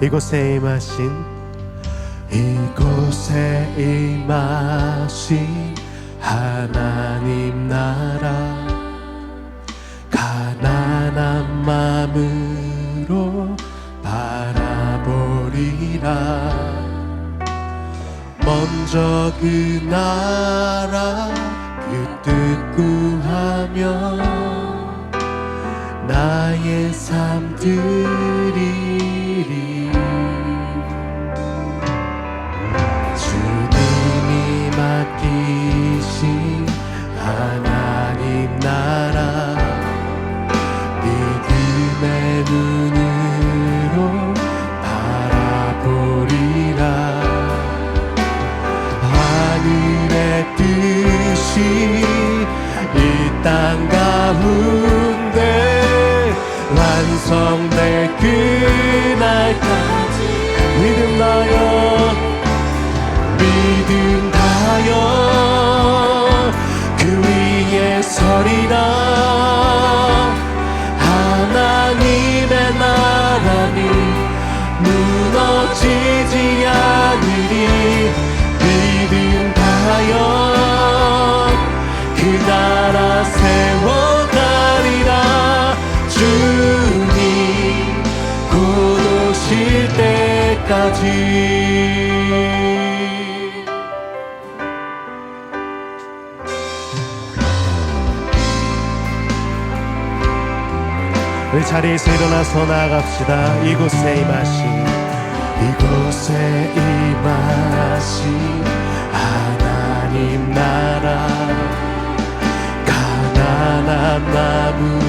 이곳에 임하신 이곳에 임하신 하나님 나라 가난한 마음으로 바라보리라. 먼저 그 나라 그뜻 구하며 나의 삶들이 자리에서 일어나서 나갑시다. 이곳에 임하신 이곳에 임하신 하나님 나라. 가난한 나무.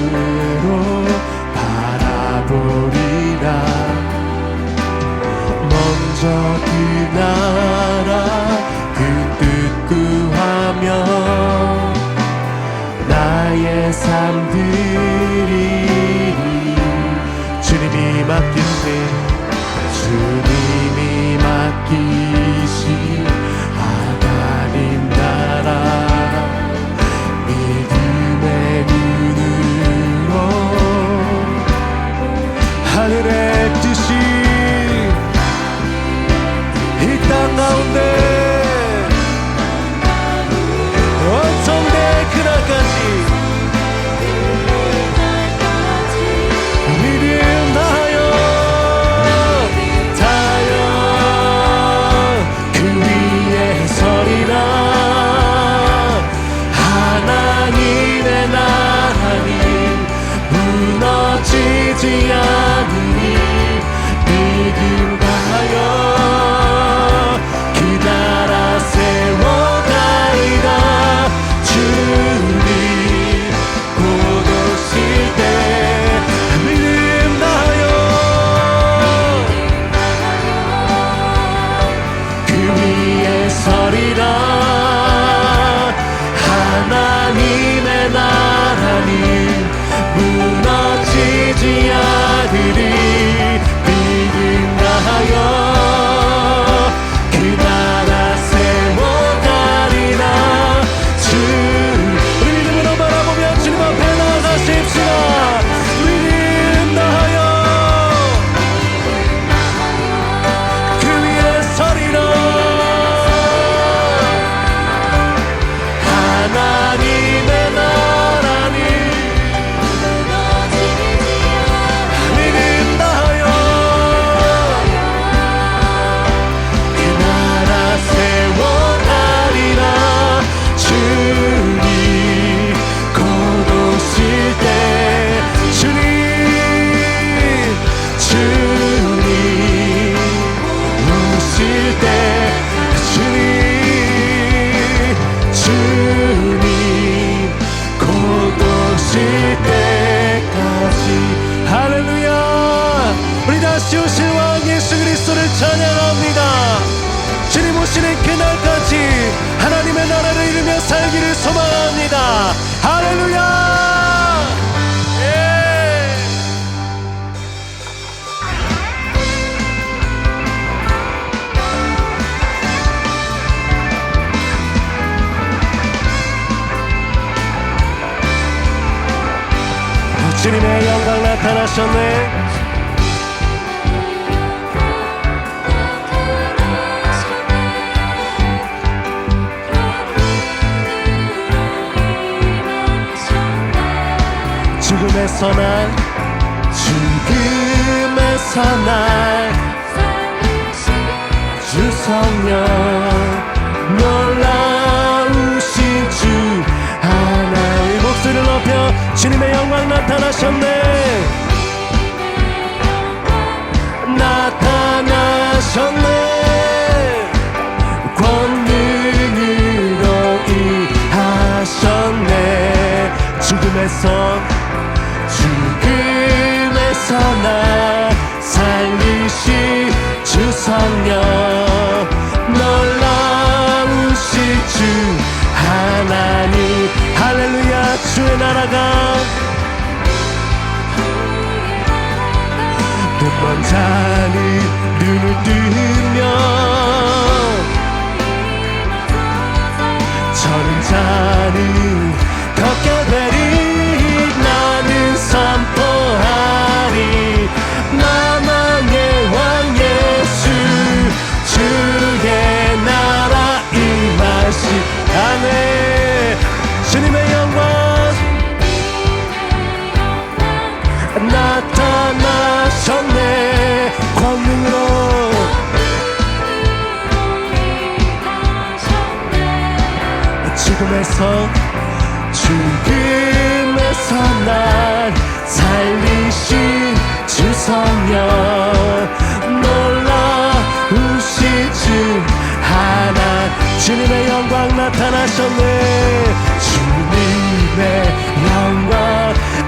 하셨네. 죽음에서 날 죽음에서 날주 성령. 놀라우신 주 하나의 목소리를 높여 주님의 영광 나타나셨네. 죽음에서 죽음에서 날 살리신 주 성령 놀라우신 주 하나님. 할렐루야 주의 나라가. 눈먼 자는 눈을 뜨며 저는 자는 아멘 주님의 영광. 나타나셨네. 권능으로. 죽음에서 죽음에서 날 살리신 주 성령. 하나 주님의 영광 나타나셨네. 주님의 영광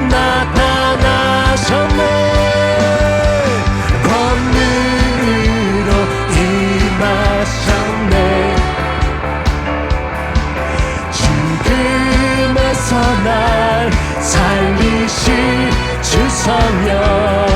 나타나셨네. 권능으로 임하셨네. 죽음에서 날 살리신 주 성령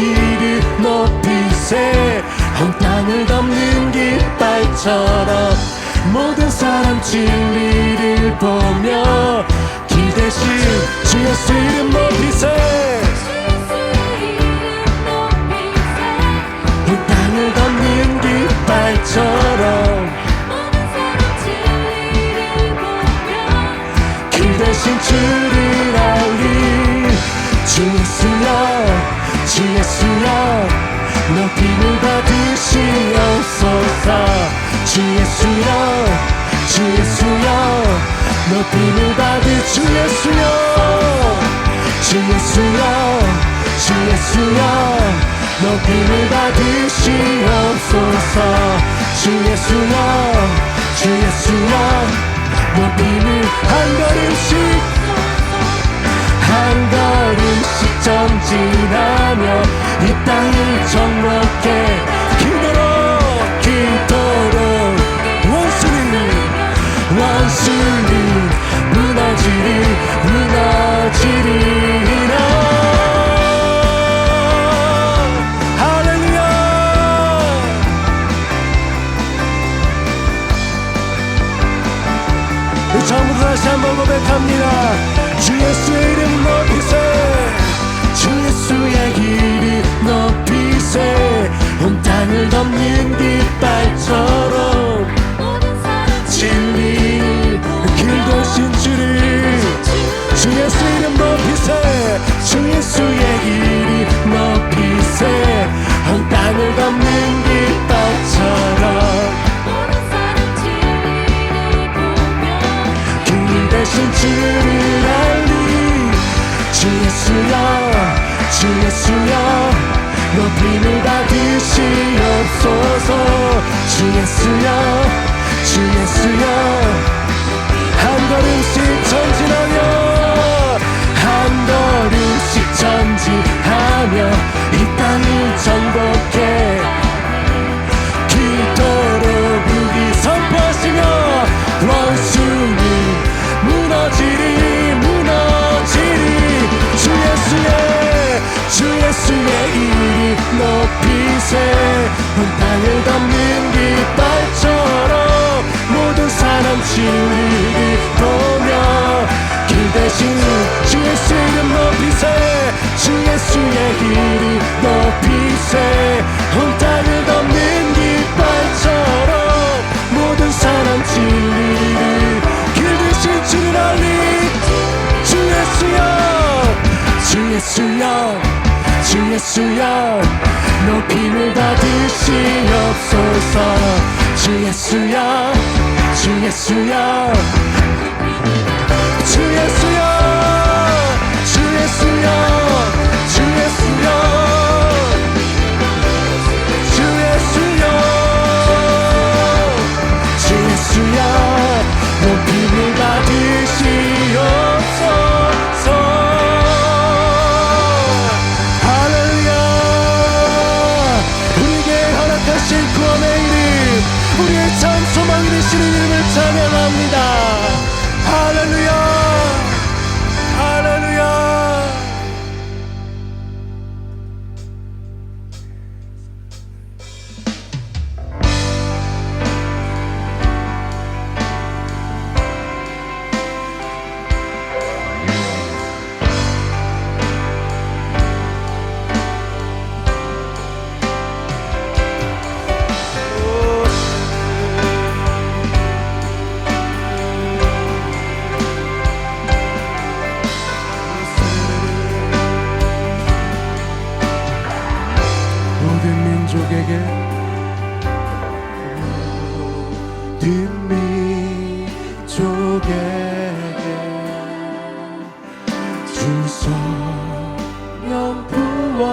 이름 높이세. 온 땅을 덮는 깃발처럼 모든 사람 진리를 보며 기대신 주 예수 이름 높이세. 이 땅을 덮는 깃발처럼 그 대신 주를 알리. 주 예수여 높임을 받으 주 예수여 주 예수여 주 예수여. 높임을 받으시옵소서. 주 예수여 주 예수여. 높임을 한 걸음씩 한 걸음씩 전진하며 이 땅을 정복해. 그대로 그토록 원수는 원수는 무너지리 무너지리라 할렐루야. 처음부터 다시 한번 고백합니다. 주 예수의 주 예수의 이름 높이세. 온 땅을 덮는 깃발처럼 모든 사람 주를 보며 길 대신 주 이름 높이세. 주 예수의 이름 높이세. 온 땅을 덮는 깃발처럼 모든 사람 진리를 길 대신 주를 알리. 주 예수여 주 예수여 주 예수여 높임을 받으시옵소서. 주 예수여 주 예수여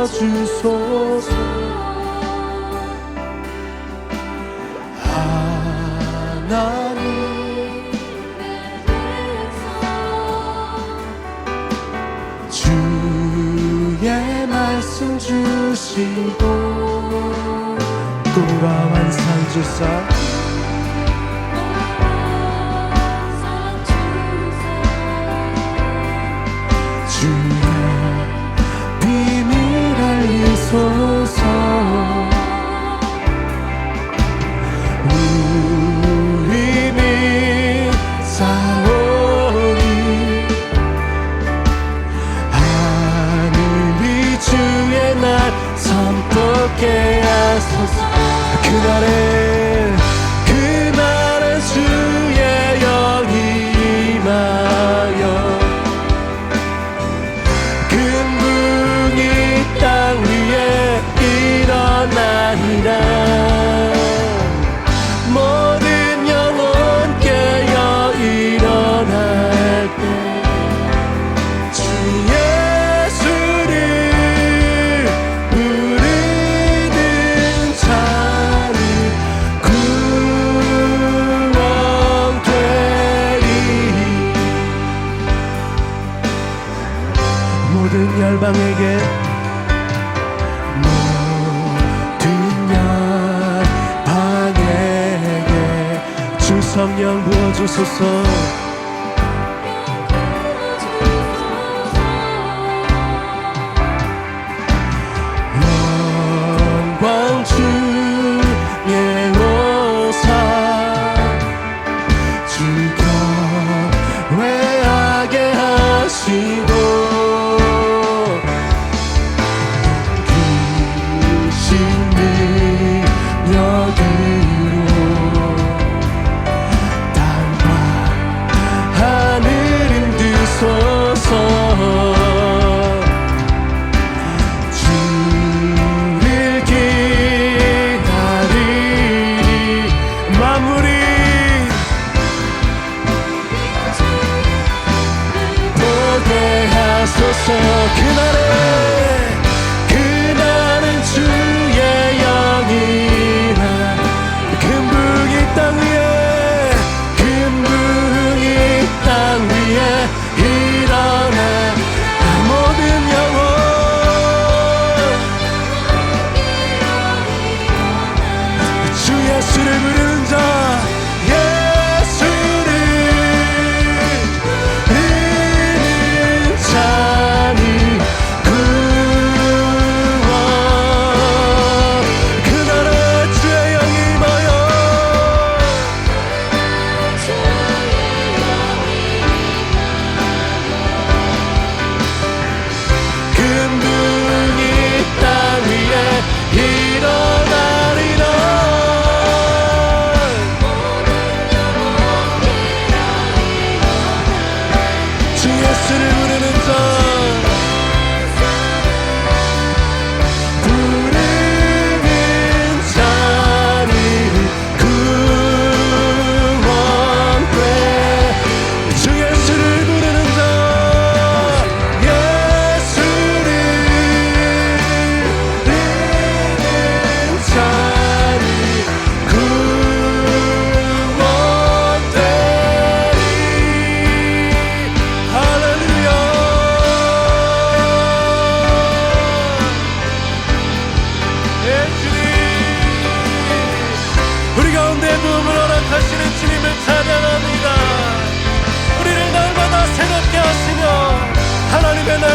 주소서. 하나님. 주의 말씀 주시고 꿈과 환상 주사 열방에게 모든 열방에게 주 성령 부어주소서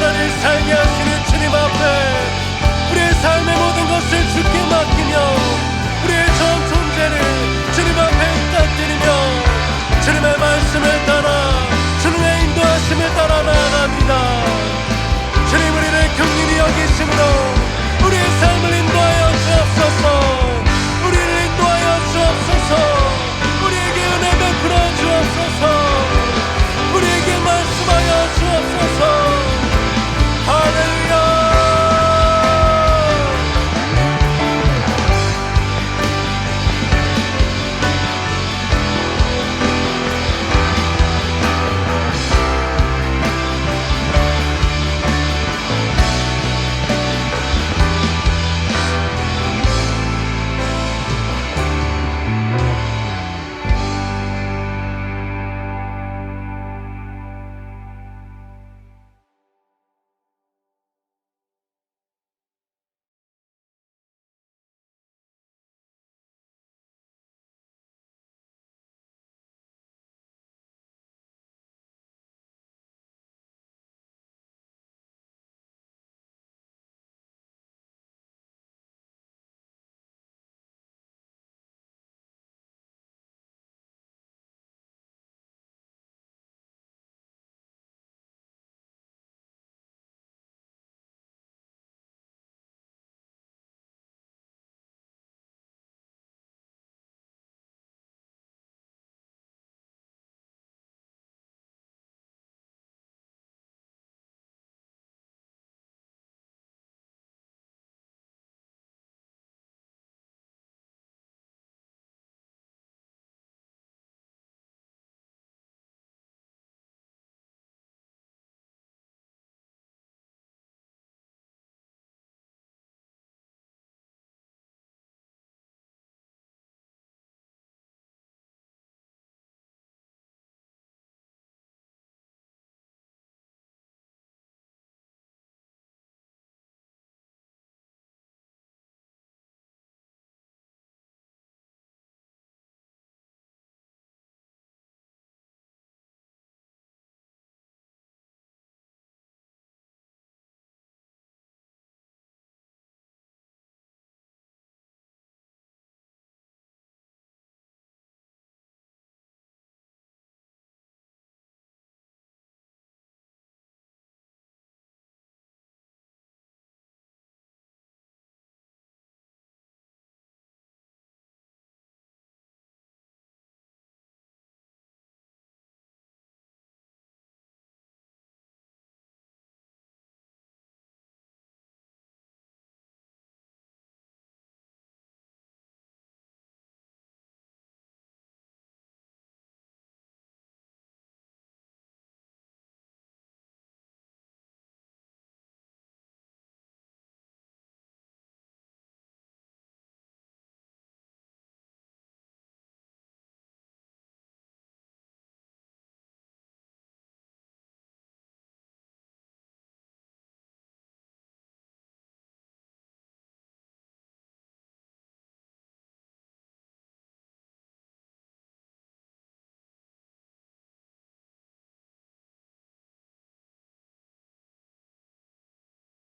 나라를 살게 하시는 주님 앞에 우리의 삶의 모든 것을 주께 맡기며 우리의 전 존재를 주님 앞에 부탁드리며 주님의 말씀을 따라 주님의 인도하심을 따라 나아갑니다. 주님 우리를 경륜히 여기심으로 우리의 삶을 인도하여 주옵소서. 우리를 인도하여 주옵소서. 우리에게 은혜 베풀어